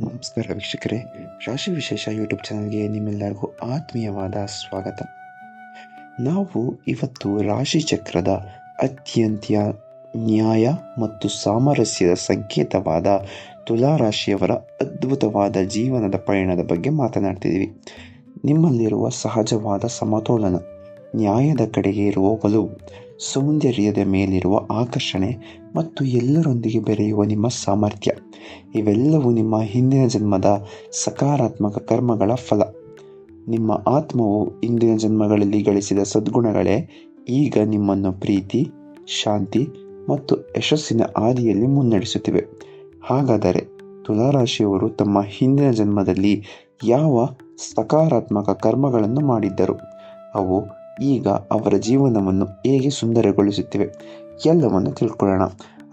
ನಮಸ್ಕಾರ ವೀಕ್ಷಕರೇ. ರಾಶಿ ವಿಶೇಷ ಯೂಟ್ಯೂಬ್ ಚಾನಲ್ಗೆ ನಿಮ್ಮೆಲ್ಲರಿಗೂ ಆತ್ಮೀಯವಾದ ಸ್ವಾಗತ. ನಾವು ಇವತ್ತು ರಾಶಿ ಚಕ್ರದ ಅತ್ಯಂತ ನ್ಯಾಯ ಮತ್ತು ಸಾಮರಸ್ಯದ ಸಂಕೇತವಾದ ತುಲಾ ರಾಶಿಯವರ ಅದ್ಭುತವಾದ ಜೀವನದ ಪಯಣದ ಬಗ್ಗೆ ಮಾತನಾಡ್ತಿದ್ದೀವಿ. ನಿಮ್ಮಲ್ಲಿರುವ ಸಹಜವಾದ ಸಮತೋಲನ, ನ್ಯಾಯದ ಕಡೆಗೆ ಇರುವ ಒಲವು ಸೌಂದರ್ಯದ ಮೇಲಿರುವ ಆಕರ್ಷಣೆ ಮತ್ತು ಎಲ್ಲರೊಂದಿಗೆ ಬೆರೆಯುವ ನಿಮ್ಮ ಸಾಮರ್ಥ್ಯ. ಇವೆಲ್ಲವೂ ನಿಮ್ಮ ಹಿಂದಿನ ಜನ್ಮದ ಸಕಾರಾತ್ಮಕ ಕರ್ಮಗಳ ಫಲ. ನಿಮ್ಮ ಆತ್ಮವು ಇಂದಿನ ಜನ್ಮಗಳಲ್ಲಿ ಗಳಿಸಿದ ಸದ್ಗುಣಗಳೇ. ಈಗ ನಿಮ್ಮನ್ನು ಪ್ರೀತಿ, ಶಾಂತಿ ಮತ್ತು ಯಶಸ್ಸಿನ ಹಾದಿಯಲ್ಲಿ ಮುನ್ನಡೆಸುತ್ತಿವೆ. ಹಾಗಾದರೆ ತುಲಾರಾಶಿಯವರು ತಮ್ಮ ಹಿಂದಿನ ಜನ್ಮದಲ್ಲಿ ಯಾವ ಸಕಾರಾತ್ಮಕ ಕರ್ಮಗಳನ್ನು ಮಾಡಿದ್ದರು? ಅವು ಈಗ ಅವರ ಜೀವನವನ್ನು ಹೇಗೆ ಸುಂದರಗೊಳಿಸುತ್ತಿವೆ? ಎಲ್ಲವನ್ನು ತಿಳ್ಕೊಳ್ಳೋಣ.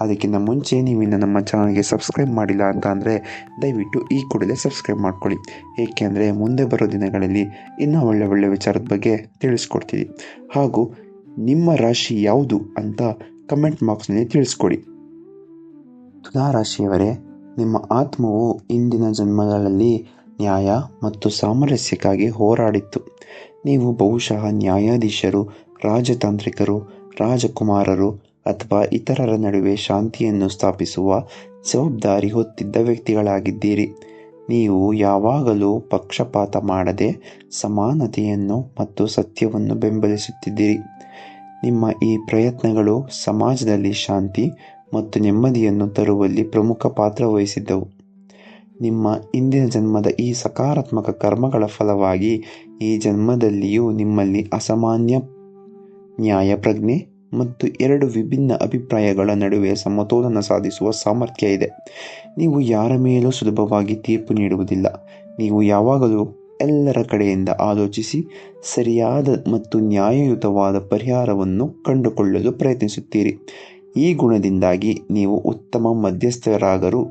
ಅದಕ್ಕಿಂತ ಮುಂಚೆ ನೀವಿನ್ನು ನಮ್ಮ ಚಾನಲ್ಗೆ ಸಬ್ಸ್ಕ್ರೈಬ್ ಮಾಡಿಲ್ಲ ಅಂತ ಅಂದರೆ ದಯವಿಟ್ಟು ಈ ಕೂಡಲೇ ಸಬ್ಸ್ಕ್ರೈಬ್ ಮಾಡ್ಕೊಳ್ಳಿ. ಏಕೆಂದರೆ ಮುಂದೆ ಬರೋ ದಿನಗಳಲ್ಲಿ ಇನ್ನೂ ಒಳ್ಳೆ ಒಳ್ಳೆ ವಿಚಾರದ ಬಗ್ಗೆ ತಿಳಿಸ್ಕೊಡ್ತೀವಿ. ಹಾಗೂ ನಿಮ್ಮ ರಾಶಿ ಯಾವುದು ಅಂತ ಕಮೆಂಟ್ ಬಾಕ್ಸ್ನಲ್ಲಿ ತಿಳಿಸ್ಕೊಡಿ. ತುಲಾ ರಾಶಿಯವರೇ, ನಿಮ್ಮ ಆತ್ಮವು ಇಂದಿನ ಜನ್ಮಗಳಲ್ಲಿ ನ್ಯಾಯ ಮತ್ತು ಸಾಮರಸ್ಯಕ್ಕಾಗಿ ಹೋರಾಡಿತ್ತು. ನೀವು ಬಹುಶಃ ನ್ಯಾಯಾಧೀಶರು, ರಾಜತಾಂತ್ರಿಕರು, ರಾಜಕುಮಾರರು ಅಥವಾ ಇತರರ ನಡುವೆ ಶಾಂತಿಯನ್ನು ಸ್ಥಾಪಿಸುವ ಜವಾಬ್ದಾರಿ ಹೊತ್ತಿದ್ದ ವ್ಯಕ್ತಿಗಳಾಗಿದ್ದೀರಿ. ನೀವು ಯಾವಾಗಲೂ ಪಕ್ಷಪಾತ ಮಾಡದೆ ಸಮಾನತೆಯನ್ನು ಮತ್ತು ಸತ್ಯವನ್ನು ಬೆಂಬಲಿಸುತ್ತಿದ್ದೀರಿ. ನಿಮ್ಮ ಈ ಪ್ರಯತ್ನಗಳು ಸಮಾಜದಲ್ಲಿ ಶಾಂತಿ ಮತ್ತು ನೆಮ್ಮದಿಯನ್ನು ತರುವಲ್ಲಿ ಪ್ರಮುಖ ಪಾತ್ರ ವಹಿಸಿದ್ದವು. ನಿಮ್ಮ ಇಂದಿನ ಜನ್ಮದ ಈ ಸಕಾರಾತ್ಮಕ ಕರ್ಮಗಳ ಫಲವಾಗಿ ಈ ಜನ್ಮದಲ್ಲಿಯೂ ನಿಮ್ಮಲ್ಲಿ ಅಸಾಮಾನ್ಯ ನ್ಯಾಯ ಪ್ರಜ್ಞೆ ಮತ್ತು ಎರಡು ವಿಭಿನ್ನ ಅಭಿಪ್ರಾಯಗಳ ನಡುವೆ ಸಮತೋಲನ ಸಾಧಿಸುವ ಸಾಮರ್ಥ್ಯ ಇದೆ. ನೀವು ಯಾರ ಮೇಲೂ ಸುಲಭವಾಗಿ ತೀರ್ಪು ನೀಡುವುದಿಲ್ಲ. ನೀವು ಯಾವಾಗಲೂ ಎಲ್ಲರ ಕಡೆಯಿಂದ ಆಲೋಚಿಸಿ, ಸರಿಯಾದ ಮತ್ತು ನ್ಯಾಯಯುತವಾದ ಪರಿಹಾರವನ್ನು ಕಂಡುಕೊಳ್ಳಲು ಪ್ರಯತ್ನಿಸುತ್ತೀರಿ. ಈ ಗುಣದಿಂದಾಗಿ ನೀವು ಉತ್ತಮ ಮಧ್ಯಸ್ಥರಾಗರು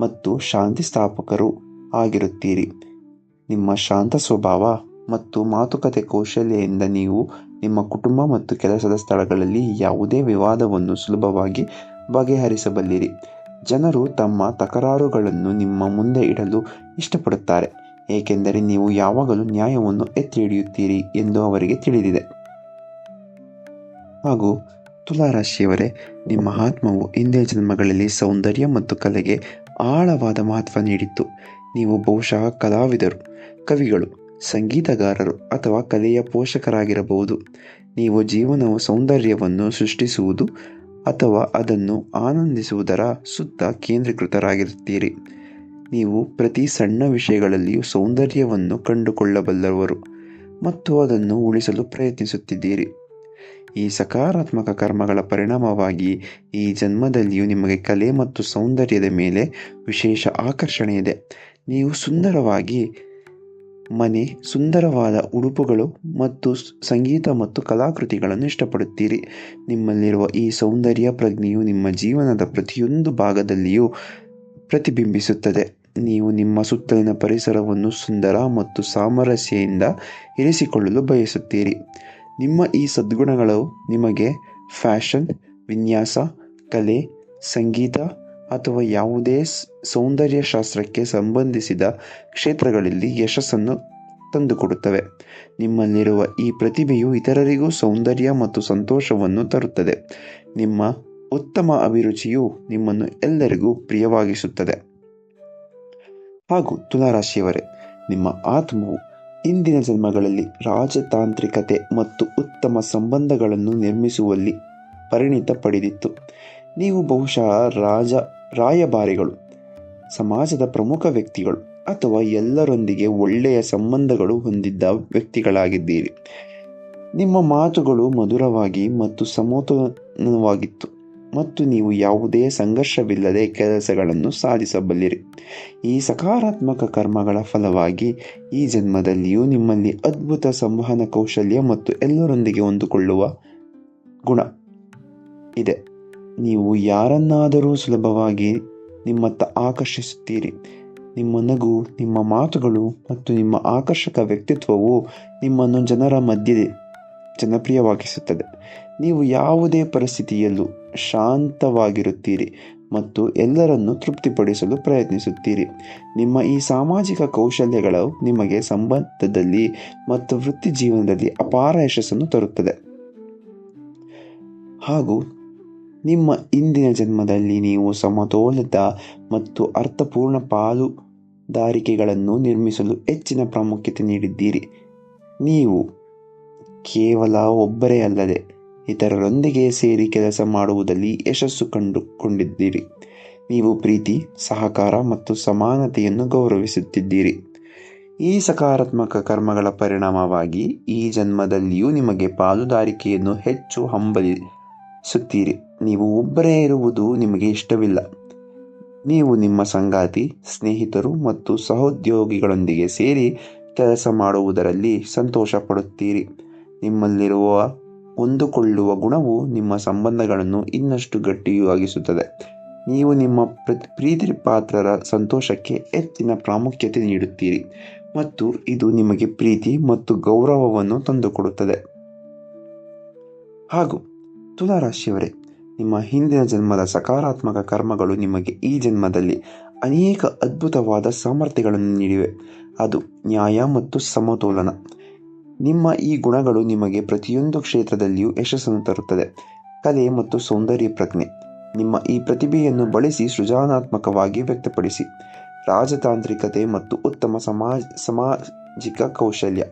ಮತ್ತು ಶಾಂತಿ ಸ್ಥಾಪಕರು ಆಗಿರುತ್ತೀರಿ. ನಿಮ್ಮ ಶಾಂತ ಸ್ವಭಾವ ಮತ್ತು ಮಾತುಕತೆ ಕೌಶಲ್ಯದಿಂದ ನೀವು ನಿಮ್ಮ ಕುಟುಂಬ ಮತ್ತು ಕೆಲಸದ ಸ್ಥಳಗಳಲ್ಲಿ ಯಾವುದೇ ವಿವಾದವನ್ನು ಸುಲಭವಾಗಿ ಬಗೆಹರಿಸಬಲ್ಲಿರಿ. ಜನರು ತಮ್ಮ ತಕರಾರುಗಳನ್ನು ನಿಮ್ಮ ಮುಂದೆ ಇಡಲು ಇಷ್ಟಪಡುತ್ತಾರೆ, ಏಕೆಂದರೆ ನೀವು ಯಾವಾಗಲೂ ನ್ಯಾಯವನ್ನು ಎತ್ತಿ ಹಿಡಿಯುತ್ತೀರಿ ಎಂದು ಅವರಿಗೆ ತಿಳಿದಿದೆ. ಹಾಗೂ ತುಲಾರಾಶಿಯವರೇ, ನಿಮ್ಮ ಆತ್ಮವು ಹಿಂದಿನ ಜನ್ಮಗಳಲ್ಲಿ ಸೌಂದರ್ಯ ಮತ್ತು ಕಲೆಗೆ ಆಳವಾದ ಮಹತ್ವ ನೀಡಿತ್ತು. ನೀವು ಬಹುಶಃ ಕಲಾವಿದರು, ಕವಿಗಳು ಸಂಗೀತಗಾರರು ಅಥವಾ ಕಲೆಯ ಪೋಷಕರಾಗಿರಬಹುದು. ನೀವು ಜೀವನವು ಸೌಂದರ್ಯವನ್ನು ಸೃಷ್ಟಿಸುವುದು ಅಥವಾ ಅದನ್ನು ಆನಂದಿಸುವುದರ ಸುತ್ತ ಕೇಂದ್ರೀಕೃತರಾಗಿರುತ್ತೀರಿ. ನೀವು ಪ್ರತಿ ಸಣ್ಣ ವಿಷಯಗಳಲ್ಲಿಯೂ ಸೌಂದರ್ಯವನ್ನು ಕಂಡುಕೊಳ್ಳಬಲ್ಲವರು ಮತ್ತು ಅದನ್ನು ಉಳಿಸಲು ಪ್ರಯತ್ನಿಸುತ್ತಿದ್ದೀರಿ. ಈ ಸಕಾರಾತ್ಮಕ ಕರ್ಮಗಳ ಪರಿಣಾಮವಾಗಿ ಈ ಜನ್ಮದಲ್ಲಿಯೂ ನಿಮಗೆ ಕಲೆ ಮತ್ತು ಸೌಂದರ್ಯದ ಮೇಲೆ ವಿಶೇಷ ಆಕರ್ಷಣೆ ಇದೆ ನೀವು ಸುಂದರವಾಗಿ ಮನೆ, ಸುಂದರವಾದ ಉಡುಪುಗಳು ಮತ್ತು ಸಂಗೀತ ಮತ್ತು ಕಲಾಕೃತಿಗಳನ್ನು ಇಷ್ಟಪಡುತ್ತೀರಿ. ನಿಮ್ಮಲ್ಲಿರುವ ಈ ಸೌಂದರ್ಯ ಪ್ರಜ್ಞೆಯು ನಿಮ್ಮ ಜೀವನದ ಪ್ರತಿಯೊಂದು ಭಾಗದಲ್ಲಿಯೂ ಪ್ರತಿಬಿಂಬಿಸುತ್ತದೆ. ನೀವು ನಿಮ್ಮ ಸುತ್ತಲಿನ ಪರಿಸರವನ್ನು ಸುಂದರ ಮತ್ತು ಸಾಮರಸ್ಯದಿಂದ ಇರಿಸಿಕೊಳ್ಳಲು ಬಯಸುತ್ತೀರಿ. ನಿಮ್ಮ ಈ ಸದ್ಗುಣಗಳು ನಿಮಗೆ ಫ್ಯಾಷನ್, ವಿನ್ಯಾಸ, ಕಲೆ, ಸಂಗೀತ ಅಥವಾ ಯಾವುದೇ ಸೌಂದರ್ಯಶಾಸ್ತ್ರಕ್ಕೆ ಸಂಬಂಧಿಸಿದ ಕ್ಷೇತ್ರಗಳಲ್ಲಿ ಯಶಸ್ಸನ್ನು ತಂದುಕೊಡುತ್ತವೆ. ನಿಮ್ಮಲ್ಲಿರುವ ಈ ಪ್ರತಿಭೆಯು ಇತರರಿಗೂ ಸೌಂದರ್ಯ ಮತ್ತು ಸಂತೋಷವನ್ನು ತರುತ್ತದೆ. ನಿಮ್ಮ ಉತ್ತಮ ಅಭಿರುಚಿಯು ನಿಮ್ಮನ್ನು ಎಲ್ಲರಿಗೂ ಪ್ರಿಯವಾಗಿಸುತ್ತದೆ. ಹಾಗೂ ತುಲಾರಾಶಿಯವರೇ, ನಿಮ್ಮ ಆತ್ಮವು ಇಂದಿನ ಜನ್ಮಗಳಲ್ಲಿ ರಾಜತಾಂತ್ರಿಕತೆ ಮತ್ತು ಉತ್ತಮ ಸಂಬಂಧಗಳನ್ನು ನಿರ್ಮಿಸುವಲ್ಲಿ ಪರಿಣಿತ ಪಡೆದಿತ್ತು. ನೀವು ಬಹುಶಃ ರಾಜ ರಾಯಭಾರಿಗಳು, ಸಮಾಜದ ಪ್ರಮುಖ ವ್ಯಕ್ತಿಗಳು ಅಥವಾ ಎಲ್ಲರೊಂದಿಗೆ ಒಳ್ಳೆಯ ಸಂಬಂಧಗಳು ಹೊಂದಿದ್ದ ವ್ಯಕ್ತಿಗಳಾಗಿದ್ದೀರಿ. ನಿಮ್ಮ ಮಾತುಗಳು ಮಧುರವಾಗಿ ಮತ್ತು ಸಮತೋಲನವಾಗಿತ್ತು ಮತ್ತು ನೀವು ಯಾವುದೇ ಸಂಘರ್ಷವಿಲ್ಲದೆ ಕೆಲಸಗಳನ್ನು ಸಾಧಿಸಬಲ್ಲಿರಿ. ಈ ಸಕಾರಾತ್ಮಕ ಕರ್ಮಗಳ ಫಲವಾಗಿ ಈ ಜನ್ಮದಲ್ಲಿಯೂ ನಿಮ್ಮಲ್ಲಿ ಅದ್ಭುತ ಸಂವಹನ ಕೌಶಲ್ಯ ಮತ್ತು ಎಲ್ಲರೊಂದಿಗೆ ಹೊಂದಿಕೊಳ್ಳುವ ಗುಣ ಇದೆ. ನೀವು ಯಾರನ್ನಾದರೂ ಸುಲಭವಾಗಿ ನಿಮ್ಮತ್ತ ಆಕರ್ಷಿಸುತ್ತೀರಿ. ನಿಮ್ಮ ನಗು, ನಿಮ್ಮ ಮಾತುಗಳು ಮತ್ತು ನಿಮ್ಮ ಆಕರ್ಷಕ ವ್ಯಕ್ತಿತ್ವವು ನಿಮ್ಮನ್ನು ಜನರ ಮಧ್ಯೆ ಜನಪ್ರಿಯವಾಗಿಸುತ್ತದೆ. ನೀವು ಯಾವುದೇ ಪರಿಸ್ಥಿತಿಯಲ್ಲೂ ಶಾಂತವಾಗಿರುತ್ತೀರಿ ಮತ್ತು ಎಲ್ಲರನ್ನು ತೃಪ್ತಿಪಡಿಸಲು ಪ್ರಯತ್ನಿಸುತ್ತೀರಿ. ನಿಮ್ಮ ಈ ಸಾಮಾಜಿಕ ಕೌಶಲ್ಯಗಳು ನಿಮಗೆ ಸಂಬಂಧದಲ್ಲಿ ಮತ್ತು ವೃತ್ತಿ ಜೀವನದಲ್ಲಿ ಅಪಾರ ಯಶಸ್ಸನ್ನು ತರುತ್ತದೆ. ಹಾಗೂ ನಿಮ್ಮ ಇಂದಿನ ಜನ್ಮದಲ್ಲಿ ನೀವು ಸಮತೋಲಿತ ಮತ್ತು ಅರ್ಥಪೂರ್ಣ ಪಾಲುದಾರಿಕೆಗಳನ್ನು ನಿರ್ಮಿಸಲು ಹೆಚ್ಚಿನ ಪ್ರಾಮುಖ್ಯತೆ ನೀಡಿದ್ದೀರಿ. ನೀವು ಕೇವಲ ಒಬ್ಬರೇ ಅಲ್ಲದೆ ಇತರರೊಂದಿಗೆ ಸೇರಿ ಕೆಲಸ ಮಾಡುವುದಲ್ಲಿ ಯಶಸ್ಸು ಕಂಡುಕೊಂಡಿದ್ದೀರಿ ನೀವು ಪ್ರೀತಿ, ಸಹಕಾರ ಮತ್ತು ಸಮಾನತೆಯನ್ನು ಗೌರವಿಸುತ್ತಿದ್ದೀರಿ. ಈ ಸಕಾರಾತ್ಮಕ ಕರ್ಮಗಳ ಪರಿಣಾಮವಾಗಿ ಈ ಜನ್ಮದಲ್ಲಿಯೂ ನಿಮಗೆ ಪಾಲುದಾರಿಕೆಯನ್ನು ಹೆಚ್ಚು ಹಂಬಲಿಸುತ್ತೀರಿ. ನೀವು ಒಬ್ಬರೇ ಇರುವುದು ನಿಮಗೆ ಇಷ್ಟವಿಲ್ಲ. ನೀವು ನಿಮ್ಮ ಸಂಗಾತಿ, ಸ್ನೇಹಿತರು ಮತ್ತು ಸಹೋದ್ಯೋಗಿಗಳೊಂದಿಗೆ ಸೇರಿ ಕೆಲಸ ಮಾಡುವುದರಲ್ಲಿ ಸಂತೋಷ ಪಡುತ್ತೀರಿ ನಿಮ್ಮಲ್ಲಿರುವ ಹೊಂದಿಕೊಳ್ಳುವ ಗುಣವು ನಿಮ್ಮ ಸಂಬಂಧಗಳನ್ನು ಇನ್ನಷ್ಟು ಗಟ್ಟಿಯಾಗಿಸುತ್ತದೆ ನೀವು ನಿಮ್ಮ ಪ್ರೀತಿ ಪಾತ್ರರ ಸಂತೋಷಕ್ಕೆ ಹೆಚ್ಚಿನ ಪ್ರಾಮುಖ್ಯತೆ ನೀಡುತ್ತೀರಿ ಮತ್ತು ಇದು ನಿಮಗೆ ಪ್ರೀತಿ ಮತ್ತು ಗೌರವವನ್ನು ತಂದುಕೊಡುತ್ತದೆ. ಹಾಗೂ ತುಲಾರಾಶಿಯವರೇ ನಿಮ್ಮ ಹಿಂದಿನ ಜನ್ಮದ ಸಕಾರಾತ್ಮಕ ಕರ್ಮಗಳು ನಿಮಗೆ ಈ ಜನ್ಮದಲ್ಲಿ ಅನೇಕ ಅದ್ಭುತವಾದ ಸಾಮರ್ಥ್ಯಗಳನ್ನು ನೀಡಿವೆ. ಅದು ನ್ಯಾಯ ಮತ್ತು ಸಮತೋಲನ. ನಿಮ್ಮ ಈ ಗುಣಗಳು ನಿಮಗೆ ಪ್ರತಿಯೊಂದು ಕ್ಷೇತ್ರದಲ್ಲಿಯೂ ಯಶಸ್ಸನ್ನು ತರುತ್ತದೆ. ಕಲೆ ಮತ್ತು ಸೌಂದರ್ಯ ಪ್ರಜ್ಞೆ. ನಿಮ್ಮ ಈ ಪ್ರತಿಭೆಯನ್ನು ಬಳಸಿ ಸೃಜನಾತ್ಮಕವಾಗಿ ವ್ಯಕ್ತಪಡಿಸಿ. ರಾಜತಾಂತ್ರಿಕತೆ ಮತ್ತು ಉತ್ತಮ ಸಮಾಜ, ಸಾಮಾಜಿಕ ಕೌಶಲ್ಯ.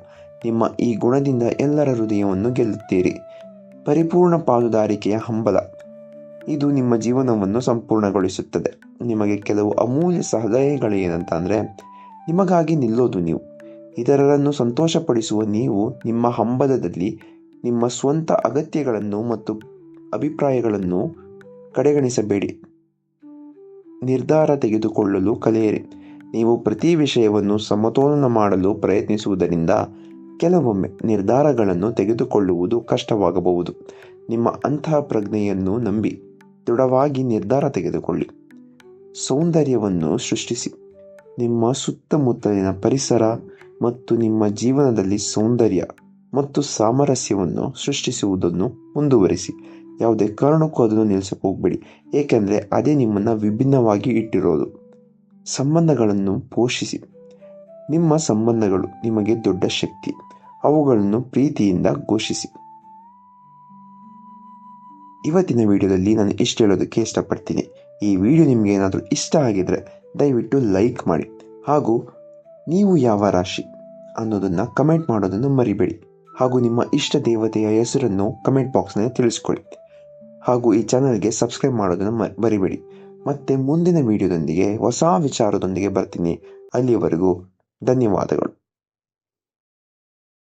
ನಿಮ್ಮ ಈ ಗುಣದಿಂದ ಎಲ್ಲರ ಹೃದಯವನ್ನು ಗೆಲ್ಲುತ್ತೀರಿ. ಪರಿಪೂರ್ಣ ಪಾಲುದಾರಿಕೆಯ ಹಂಬಲ. ಇದು ನಿಮ್ಮ ಜೀವನವನ್ನು ಸಂಪೂರ್ಣಗೊಳಿಸುತ್ತದೆ. ನಿಮಗೆ ಕೆಲವು ಅಮೂಲ್ಯ ಸಲಹೆಗಳೇನಂತ ಅಂದರೆ ನಿಮಗಾಗಿ ನಿಲ್ಲೋದು ನೀವು. ಇತರರನ್ನು ಸಂತೋಷಪಡಿಸುವ ನೀವು ನಿಮ್ಮ ಹಂಬಲದಲ್ಲಿ ನಿಮ್ಮ ಸ್ವಂತ ಅಗತ್ಯಗಳನ್ನು ಮತ್ತು ಅಭಿಪ್ರಾಯಗಳನ್ನು ಕಡೆಗಣಿಸಬೇಡಿ. ನಿರ್ಧಾರ ತೆಗೆದುಕೊಳ್ಳಲು ಕಲಿಯಿರಿ. ನೀವು ಪ್ರತಿ ವಿಷಯವನ್ನು ಸಮತೋಲನ ಮಾಡಲು ಪ್ರಯತ್ನಿಸುವುದರಿಂದ ಕೆಲವೊಮ್ಮೆ ನಿರ್ಧಾರಗಳನ್ನು ತೆಗೆದುಕೊಳ್ಳುವುದು ಕಷ್ಟವಾಗಬಹುದು. ನಿಮ್ಮ ಅಂತಹ ಪ್ರಜ್ಞೆಯನ್ನು ನಂಬಿ. ದೃಢವಾಗಿ ನಿರ್ಧಾರ ತೆಗೆದುಕೊಳ್ಳಿ. ಸೌಂದರ್ಯವನ್ನು ಸೃಷ್ಟಿಸಿ. ನಿಮ್ಮ ಸುತ್ತಮುತ್ತಲಿನ ಪರಿಸರ ಮತ್ತು ನಿಮ್ಮ ಜೀವನದಲ್ಲಿ ಸೌಂದರ್ಯ ಮತ್ತು ಸಾಮರಸ್ಯವನ್ನು ಸೃಷ್ಟಿಸುವುದನ್ನು ಮುಂದುವರಿಸಿ. ಯಾವುದೇ ಕಾರಣಕ್ಕೂ ಅದನ್ನು ನಿಲ್ಲಿಸಕ್ಕೆ ಹೋಗಬೇಡಿ. ಏಕೆಂದರೆ ಅದೇ ನಿಮ್ಮನ್ನು ವಿಭಿನ್ನವಾಗಿ ಇಟ್ಟಿರೋದು. ಸಂಬಂಧಗಳನ್ನು ಪೋಷಿಸಿ. ನಿಮ್ಮ ಸಂಬಂಧಗಳು ನಿಮಗೆ ದೊಡ್ಡ ಶಕ್ತಿ. ಅವುಗಳನ್ನು ಪ್ರೀತಿಯಿಂದ ಘೋಷಿಸಿ. ಇವತ್ತಿನ ವಿಡಿಯೋದಲ್ಲಿ ನಾನು ಇಷ್ಟು ಹೇಳೋದಕ್ಕೆ ಇಷ್ಟಪಡ್ತೀನಿ. ಈ ವಿಡಿಯೋ ನಿಮಗೆ ಏನಾದರೂ ಇಷ್ಟ ಆಗಿದರೆ ದಯವಿಟ್ಟು ಲೈಕ್ ಮಾಡಿ. ಹಾಗೂ ನೀವು ಯಾವ ರಾಶಿ ಅನ್ನೋದನ್ನು ಕಮೆಂಟ್ ಮಾಡೋದನ್ನು ಮರಿಬೇಡಿ. ಹಾಗೂ ನಿಮ್ಮ ಇಷ್ಟ ದೇವತೆಯ ಹೆಸರನ್ನು ಕಮೆಂಟ್ ಬಾಕ್ಸ್ನಲ್ಲಿ ತಿಳಿಸ್ಕೊಳ್ಳಿ. ಹಾಗೂ ಈ ಚಾನಲ್ಗೆ ಸಬ್ಸ್ಕ್ರೈಬ್ ಮಾಡೋದನ್ನು ಮರಿಬೇಡಿ. ಮತ್ತೆ ಮುಂದಿನ ವಿಡಿಯೋದೊಂದಿಗೆ ಹೊಸ ವಿಚಾರದೊಂದಿಗೆ ಬರ್ತೀನಿ. ಅಲ್ಲಿಯವರೆಗೂ ಧನ್ಯವಾದಗಳು.